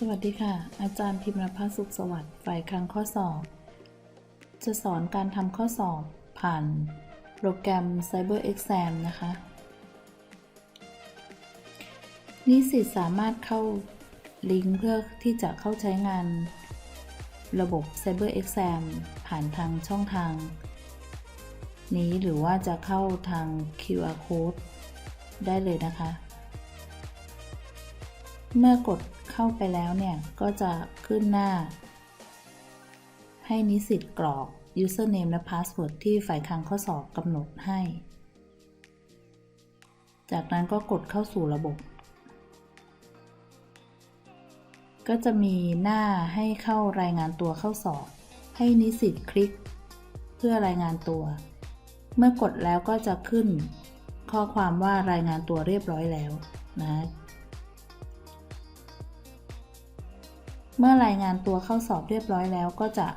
สวัสดีค่ะ อาจารย์พิมรพัฒสุขสวัสดิ์ฝ่ายคลังข้อสอบจะสอนการทำข้อสอบผ่านโปรแกรม Cyber Exam นะคะ นิสิตสามารถเข้าลิงก์เพื่อที่จะเข้าใช้งานระบบ Cyber Exam ผ่านทางช่องทาง นี้หรือว่าจะเข้าทาง QR Code ได้เลยนะคะ เมื่อกด เข้าไปแล้วเนี่ยก็จะขึ้นหน้า ให้นิสิตกรอก username และ password ที่ฝ่ายคลังข้อสอบกำหนดให้ จากนั้นก็กดเข้าสู่ระบบ ก็จะมีหน้าให้เข้ารายงานตัวเข้าสอบ ให้นิสิตคลิก เพื่อรายงานตัว เมื่อกดแล้วก็จะขึ้น ข้อความว่ารายงานตัวเรียบร้อยแล้วนะ เมื่อรายงานตัวเข้าสอบเรียบร้อยแล้วก็จะ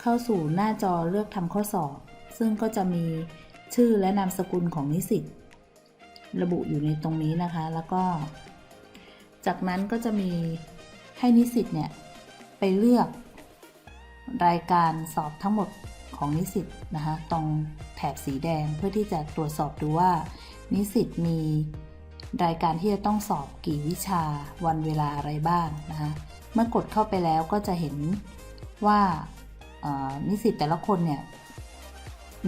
เข้าสู่หน้าจอเลือกทำข้อสอบ ซึ่งก็จะมีชื่อและนามสกุลของนิสิตระบุอยู่ในตรงนี้นะคะ แล้วก็ จากนั้นก็จะมีให้นิสิตเนี่ยไปเลือกรายการสอบทั้งหมดของนิสิตนะคะตรงแถบสีแดงเพื่อที่จะตรวจสอบดูว่า นิสิตมีรายการที่จะต้องสอบกี่วิชาวันเวลาอะไรบ้างนะคะ เมื่อกดเข้าไปแล้วก็จะเห็นว่านิสิตแต่ละคนเนี่ย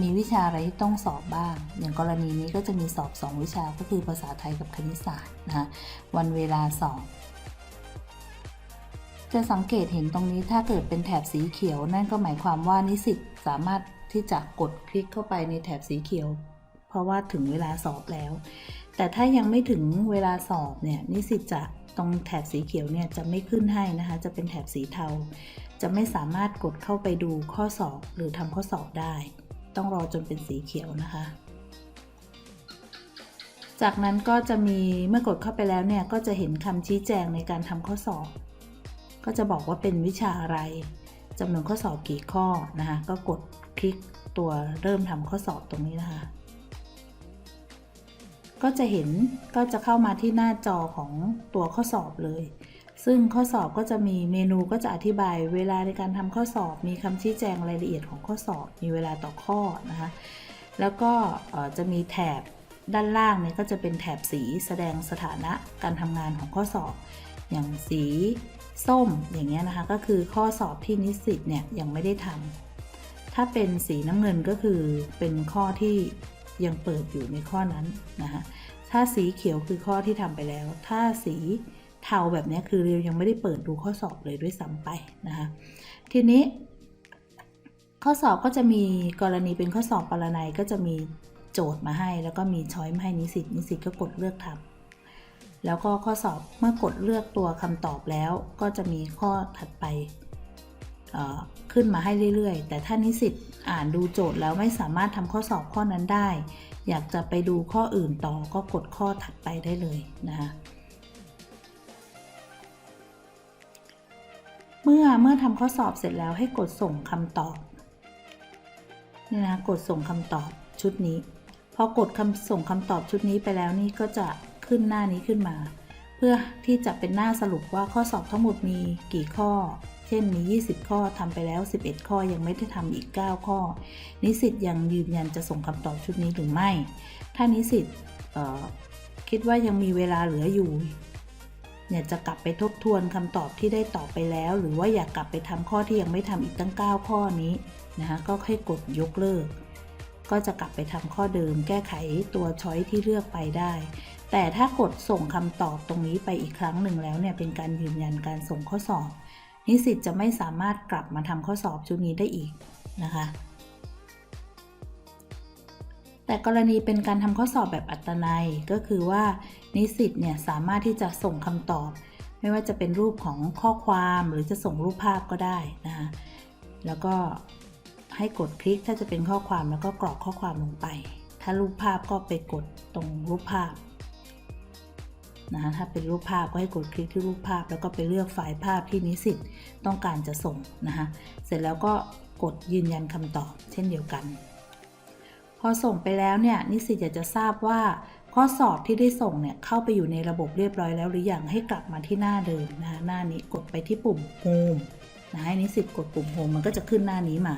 มีวิชาอะไรที่ต้องสอบบ้าง อย่างกรณีนี้ก็จะมีสอบ 2 วิชาก็คือภาษาไทยกับคณิตศาสตร์นะคะวันเวลาสอบจะสังเกตเห็นตรงนี้ถ้าเกิดเป็นแถบสีเขียว นั่นก็หมายความว่านิสิตสามารถที่จะกดคลิกเข้าไปในแถบสีเขียว เพราะว่าถึงเวลาสอบแล้ว แต่ถ้ายังไม่ถึงเวลาสอบเนี่ยนิสิตจะ ตรงแถบสีเขียวเนี่ยจะไม่ขึ้นให้นะคะ จะเป็นแถบสีเทา จะไม่สามารถกดเข้าไปดูข้อสอบหรือทำข้อสอบได้ ต้องรอจนเป็นสีเขียวนะคะ จากนั้นก็จะมีเมื่อกดเข้าไปแล้วเนี่ยก็จะเห็นคำชี้แจงในการทำข้อสอบ ก็จะบอกว่าเป็นวิชาอะไรจำนวนข้อสอบกี่ข้อนะคะ ก็กดคลิกตัวเริ่มทำข้อสอบตรงนี้นะคะ ก็จะเห็นก็จะเข้ามาที่หน้าจอของตัวข้อสอบเลย ซึ่งข้อสอบก็จะมีเมนูก็จะอธิบายเวลาในการทำข้อสอบ มีคำชี้แจงรายละเอียดของข้อสอบ มีเวลาต่อข้อนะคะ แล้วก็จะมีแถบด้านล่างเนี่ยก็จะเป็นแถบสีแสดงสถานะการทำงานของข้อสอบ อย่างสีส้มอย่างเงี้ยนะคะ ก็คือข้อสอบที่นิสิตเนี่ยยังไม่ได้ทำถ้าเป็นสีน้ำเงินก็คือเป็นข้อที่ ยังเปิดอยู่ในข้อนั้นนะคะถ้าสีเขียวคือข้อที่ทำไปแล้ว ถ้าสีเทาแบบนี้คือเรายังไม่ได้เปิดดูข้อสอบเลยด้วยซ้ำไปนะคะทีนี้ ข้อสอบก็จะมีกรณีเป็นข้อสอบปรนัยก็จะมีโจทย์มาให้ แล้วก็มีช้อยมาให้นิสิตนิสิตก็กดเลือกทำแล้วก็ข้อสอบเมื่อกดเลือกตัวคำตอบแล้ว ก็จะมีข้อถัดไป ขึ้นมาให้เรื่อยๆ แต่ถ้านิสิตอ่านดูโจทย์แล้วไม่สามารถทำข้อสอบข้อนั้นได้ อยากจะไปดูข้ออื่นต่อก็กดข้อถัดไปได้เลยนะคะเมื่อเมื่อทำข้อสอบเสร็จแล้วให้กดส่งคำตอบนี่นะกดส่งคำตอบชุดนี้พอกดคำส่งคำตอบชุดนี้ไปแล้วนี่ก็จะขึ้นหน้านี้ขึ้นมา เพื่อที่จะเป็นหน้าสรุปว่าข้อสอบทั้งหมดมีกี่ข้อ เช่นมี 20 ข้อทำไปแล้ว 11 ข้อยังไม่ได้ทำอีก 9 ข้อ นิสิตยังยืนยันจะส่งคำตอบชุดนี้หรือไม่ ถ้านิสิตคิดว่ายังมีเวลาเหลืออยู่เนี่ยจะกลับไปทบทวนคำตอบที่ได้ตอบไปแล้ว หรือว่าอยากกลับไปทำข้อที่ยังไม่ทำอีกตั้ง 9 ข้อนี้นะคะก็ให้กดยกเลิก ก็จะกลับไปทำข้อเดิม แก้ไขตัวช้อยที่เลือกไปได้ แต่ถ้ากดส่งคำตอบตรงนี้ไปอีกครั้งหนึ่งแล้วเนี่ยเป็นการยืนยันการส่งข้อสอบ นิสิตจะไม่สามารถกลับมาทำข้อสอบชุดนี้ได้อีกนะคะ แต่กรณีเป็นการทำข้อสอบแบบอัตนัยก็คือว่านิสิตเนี่ยสามารถที่จะส่งคำตอบ ไม่ว่าจะเป็นรูปของข้อความหรือจะส่งรูปภาพก็ได้นะคะแล้วก็ให้กดคลิกถ้าจะเป็นข้อความแล้วก็กรอกข้อความลงไป ถ้ารูปภาพก็ไปกดตรงรูปภาพ นะคะถ้าเป็นรูปภาพก็ให้กดคลิกที่รูปภาพ แล้วก็ไปเลือกไฟล์ภาพที่นิสิตต้องการจะส่งนะคะเสร็จแล้วก็กดยืนยันคำตอบเช่นเดียวกัน พอส่งไปแล้วเนี่ยนิสิตอยากจะทราบว่า ข้อสอบที่ได้ส่งเนี่ยเข้าไปอยู่ในระบบเรียบร้อยแล้วหรือยังให้กลับมาที่หน้าเดิมนะคะหน้านี้กดไปที่ปุ่ม Home นะให้นิสิตกดปุ่ม Home มันก็จะขึ้นหน้านี้มา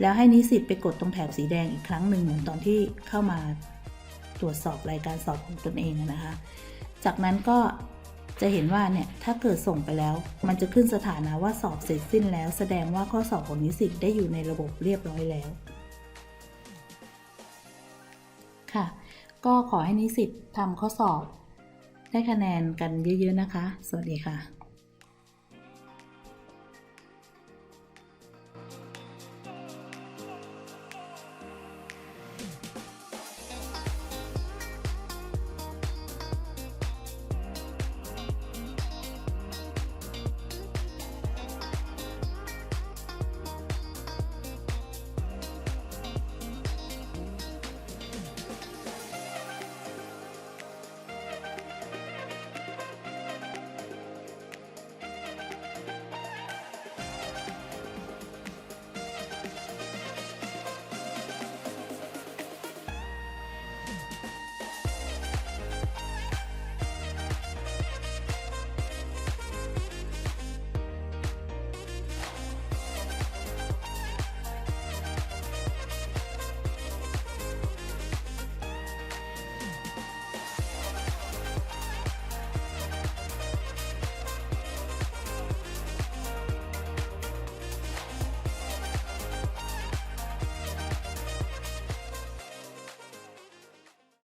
แล้วให้นิสิตไปกดตรงแถบสีแดงอีกครั้งหนึ่งเหมือนตอนที่เข้ามาตรวจสอบรายการสอบของตนเองนะคะ จากนั้นก็จะเห็นว่าเนี่ยถ้าเกิดส่งไปแล้ว มันจะขึ้นสถานะว่าสอบเสร็จสิ้นแล้ว แสดงว่าข้อสอบของนิสิตได้อยู่ในระบบเรียบร้อยแล้ว ค่ะ ก็ขอให้นิสิตทำข้อสอบ ได้คะแนนกันเยอะๆนะคะ สวัสดีค่ะ